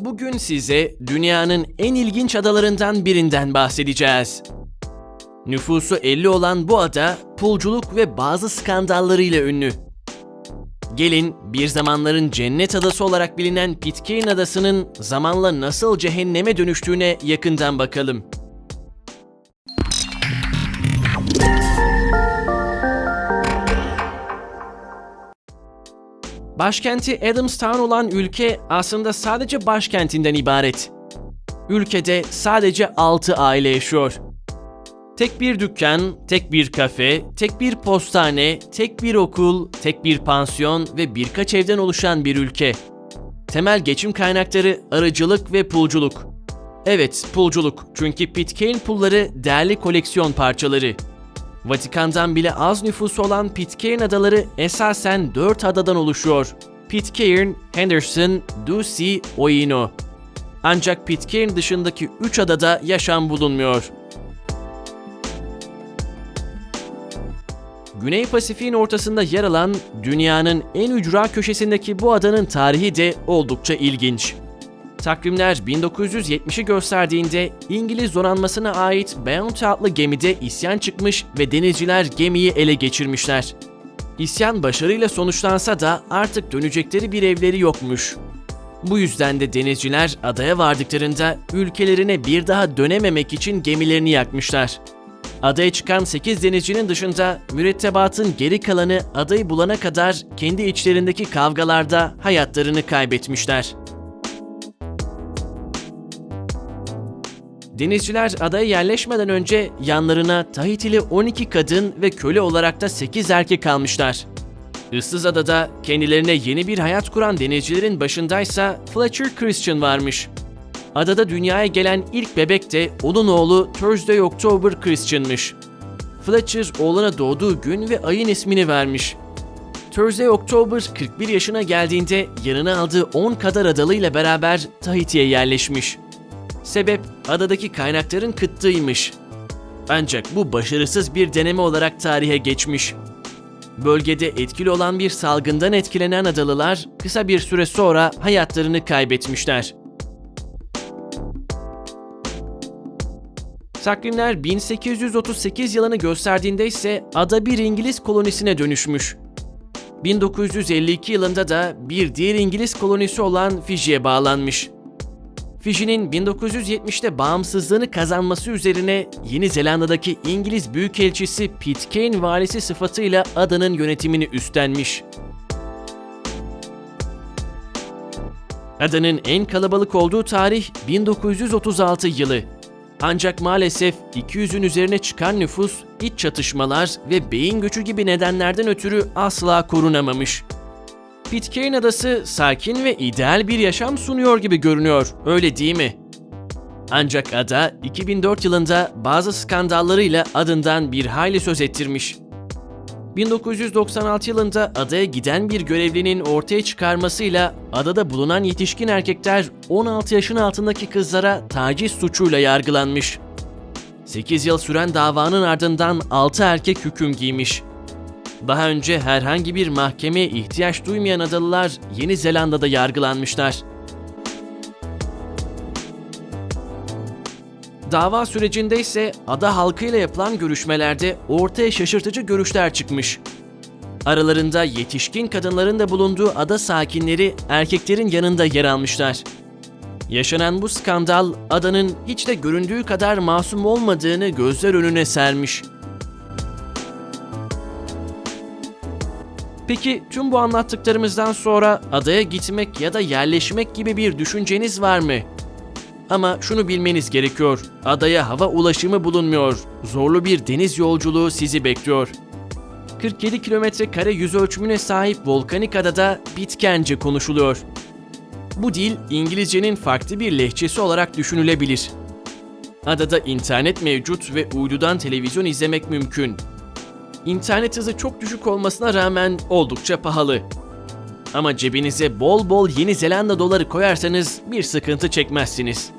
Bugün size dünyanın en ilginç adalarından birinden bahsedeceğiz. Nüfusu 50 olan bu ada pulculuk ve bazı skandallarıyla ünlü. Gelin bir zamanların cennet adası olarak bilinen Pitcairn adasının zamanla nasıl cehenneme dönüştüğüne yakından bakalım. Başkenti Adamstown olan ülke aslında sadece başkentinden ibaret. Ülkede sadece 6 aile yaşıyor. Tek bir dükkan, tek bir kafe, tek bir postane, tek bir okul, tek bir pansiyon ve birkaç evden oluşan bir ülke. Temel geçim kaynakları arıcılık ve pulculuk. Evet, pulculuk çünkü Pitcairn pulları değerli koleksiyon parçaları. Vatikan'dan bile az nüfusu olan Pitcairn adaları esasen 4 adadan oluşuyor. Pitcairn, Henderson, Ducie, Oino. Ancak Pitcairn dışındaki 3 adada yaşam bulunmuyor. Güney Pasifik'in ortasında yer alan dünyanın en ücra köşesindeki bu adanın tarihi de oldukça ilginç. Takvimler 1970'i gösterdiğinde İngiliz donanmasına ait Bounty adlı gemide isyan çıkmış ve denizciler gemiyi ele geçirmişler. İsyan başarıyla sonuçlansa da artık dönecekleri bir evleri yokmuş. Bu yüzden de denizciler adaya vardıklarında ülkelerine bir daha dönememek için gemilerini yakmışlar. Adaya çıkan 8 denizcinin dışında mürettebatın geri kalanı adayı bulana kadar kendi içlerindeki kavgalarda hayatlarını kaybetmişler. Denizciler adaya yerleşmeden önce yanlarına Tahitili 12 kadın ve köle olarak da 8 erkek almışlar. Issız adada kendilerine yeni bir hayat kuran denizcilerin başındaysa Fletcher Christian varmış. Adada dünyaya gelen ilk bebek de onun oğlu Thursday October Christian'mış. Fletcher oğluna doğduğu gün ve ayın ismini vermiş. Thursday October 41 yaşına geldiğinde yanına aldığı 10 kadar adalıyla beraber Tahiti'ye yerleşmiş. Sebep adadaki kaynakların kıttığıymış. Ancak bu başarısız bir deneme olarak tarihe geçmiş. Bölgede etkili olan bir salgından etkilenen adalılar kısa bir süre sonra hayatlarını kaybetmişler. Takvimler 1838 yılını gösterdiğinde ise ada bir İngiliz kolonisine dönüşmüş. 1952 yılında da bir diğer İngiliz kolonisi olan Fiji'ye bağlanmış. Fiji'nin 1970'te bağımsızlığını kazanması üzerine Yeni Zelanda'daki İngiliz Büyükelçisi Pitcairn valisi sıfatıyla adanın yönetimini üstlenmiş. Adanın en kalabalık olduğu tarih 1936 yılı. Ancak maalesef 200'ün üzerine çıkan nüfus, iç çatışmalar ve beyin göçü gibi nedenlerden ötürü asla korunamamış. Pitcairn adası sakin ve ideal bir yaşam sunuyor gibi görünüyor, öyle değil mi? Ancak ada 2004 yılında bazı skandallarıyla adından bir hayli söz ettirmiş. 1996 yılında adaya giden bir görevlinin ortaya çıkarmasıyla adada bulunan yetişkin erkekler 16 yaşın altındaki kızlara taciz suçuyla yargılanmış. 8 yıl süren davanın ardından 6 erkek hüküm giymiş. Daha önce herhangi bir mahkemeye ihtiyaç duymayan adalılar Yeni Zelanda'da yargılanmışlar. Dava sürecinde ise ada halkıyla yapılan görüşmelerde ortaya şaşırtıcı görüşler çıkmış. Aralarında yetişkin kadınların da bulunduğu ada sakinleri erkeklerin yanında yer almışlar. Yaşanan bu skandal adanın hiç de göründüğü kadar masum olmadığını gözler önüne sermiş. Peki tüm bu anlattıklarımızdan sonra adaya gitmek ya da yerleşmek gibi bir düşünceniz var mı? Ama şunu bilmeniz gerekiyor. Adaya hava ulaşımı bulunmuyor. Zorlu bir deniz yolculuğu sizi bekliyor. 47 kilometre kare yüz ölçümüne sahip volkanik adada Bitkence konuşuluyor. Bu dil İngilizcenin farklı bir lehçesi olarak düşünülebilir. Adada internet mevcut ve uydudan televizyon izlemek mümkün. İnternet hızı çok düşük olmasına rağmen oldukça pahalı. Ama cebinize bol bol Yeni Zelanda doları koyarsanız bir sıkıntı çekmezsiniz.